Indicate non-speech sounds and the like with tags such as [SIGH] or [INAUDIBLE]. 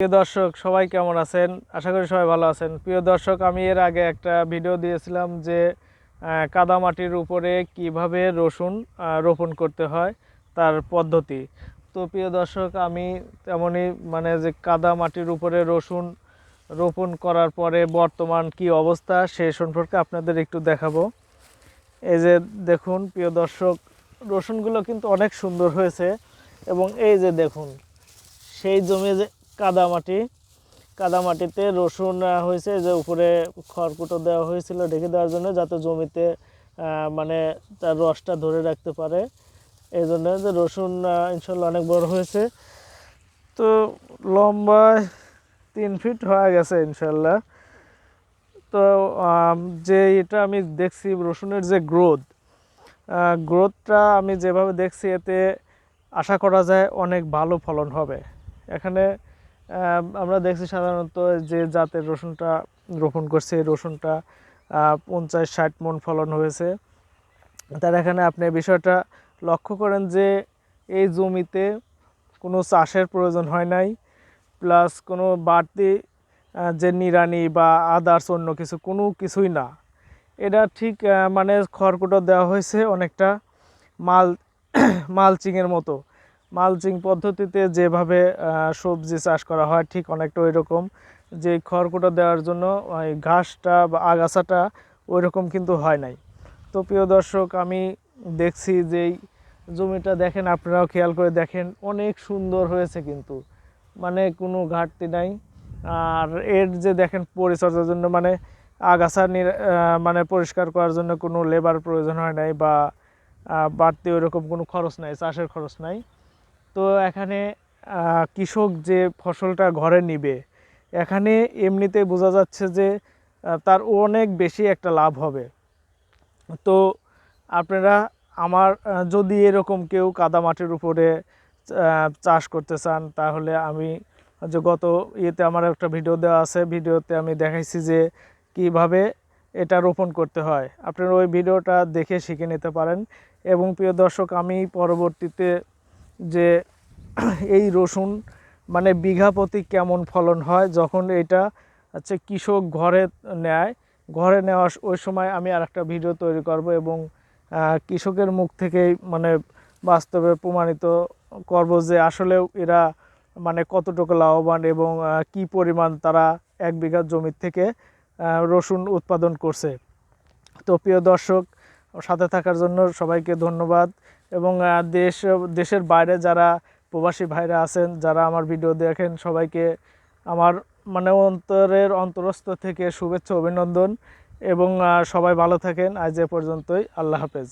প্রিয় দর্শক, সবাই কেমন আছেন? আশা করি সবাই ভালো আছেন। প্রিয় দর্শক, আমি এর আগে একটা ভিডিও দিয়েছিলাম যে কাদামাটির উপরে কীভাবে রসুন রোপণ করতে হয়, তার পদ্ধতি। তো প্রিয় দর্শক, আমি তেমনই মানে যে কাদা মাটির উপরে রসুন রোপণ করার পরে বর্তমান কি অবস্থা, সে সম্পর্কে আপনাদের একটু দেখাবো। এই যে দেখুন, প্রিয় দর্শক, রসুনগুলো কিন্তু অনেক সুন্দর হয়েছে এবং এই যে দেখুন, সেই জমি যে কাদা মাটি কাদা মাটিতে রসুন হয়েছে যে উপরে খড়কুটো দেওয়া হয়েছিল ঢেকে দেওয়ার জন্য যাতে জমিতে মানে তার রসটা ধরে রাখতে পারে। এই জন্য যে রসুন ইনশাল্লাহ অনেক বড় হয়েছে। তো লম্বায় তিন ফিট হয়ে গেছে ইনশাল্লাহ। তো যে এটা আমি দেখছি রসুনের যে গ্রোথ গ্রোথটা আমি যেভাবে দেখছি এতে আশা করা যায় অনেক ভালো ফলন হবে। এখানে আমরা দেখছি সাধারণত যে জাতের রসুনটা রোপণ করছে, এই রসুনটা পঞ্চাশ, ষাট মন ফলন হয়েছে। তার এখানে আপনি বিষয়টা লক্ষ্য করেন যে এই জমিতে কোনো চাষের প্রয়োজন হয় নাই, প্লাস কোনো বাড়তি যে নিড়ানি বা আদার্স অন্য কিছু, কোনো কিছুই না। এটা ঠিক মানে খড়কুটো দেওয়া হয়েছে অনেকটা মাল, মালচিংয়ের মতো। মালচিং পদ্ধতিতে যেভাবে সবজি চাষ করা হয়, ঠিক অনেকটা ওই রকম যে খড়কুটো দেওয়ার জন্য, ওই ঘাসটা বা আগাছাটা ওই রকম কিন্তু হয় নাই। তো প্রিয় দর্শক, আমি দেখছি যে জমিটা দেখেন, আপনারাও খেয়াল করে দেখেন, অনেক সুন্দর হয়েছে কিন্তু। মানে কোনো ঘাটতি নাই। আর এর যে দেখেন, পরিচর্যার জন্য মানে আগাছা মানে পরিষ্কার করার জন্য কোনো লেবার প্রয়োজন হয় নাই বা বাড়তি ওইরকম কোনো খরচ নাই, চাষের খরচ নাই। তো এখানে কৃষক যে ফসলটা ঘরে নিবে, এখানে এমনিতে বোঝা যাচ্ছে যে তার অনেক বেশি একটা লাভ হবে। তো আপনারা আমার যদি এরকম কেউ কাদা মাটির উপরে চাষ করতে চান, তাহলে আমি যে গত ইয়েতে আমার একটা ভিডিও দেওয়া আছে, ভিডিওতে আমি দেখাইছি যে, কীভাবে এটা রোপণ করতে হয়। আপনারা ওই ভিডিওটা দেখে শিখে নিতে পারেন। এবং প্রিয় দর্শক, আমি পরবর্তীতে যে [CLEARS THROAT] এই রসুন মানে বিঘা প্রতি কেমন ফলন হয়, যখন এটা হচ্ছে কৃষক ঘরে নেয়, ঘরে নেওয়া ওই সময় আমি আর একটা ভিডিও তৈরি করব এবং কৃষকের মুখ থেকেই মানে বাস্তবে প্রমাণিত করব যে আসলেও এরা মানে কতটুকু লাভবান এবং কি পরিমাণ তারা এক বিঘা জমির থেকে রসুন উৎপাদন করছে। তো প্রিয় দর্শক, সাথে থাকার জন্য সবাইকে ধন্যবাদ। এবং দেশ, দেশের বাইরে যারা প্রবাসী ভাইরা আছেন, যারা আমার ভিডিও দেখেন, সবাইকে আমার মানে অন্তরের অন্তরস্থ থেকে শুভেচ্ছা, অভিনন্দন এবং সবাই ভালো থাকেন। আজ এ পর্যন্তই। আল্লাহ হাফেজ।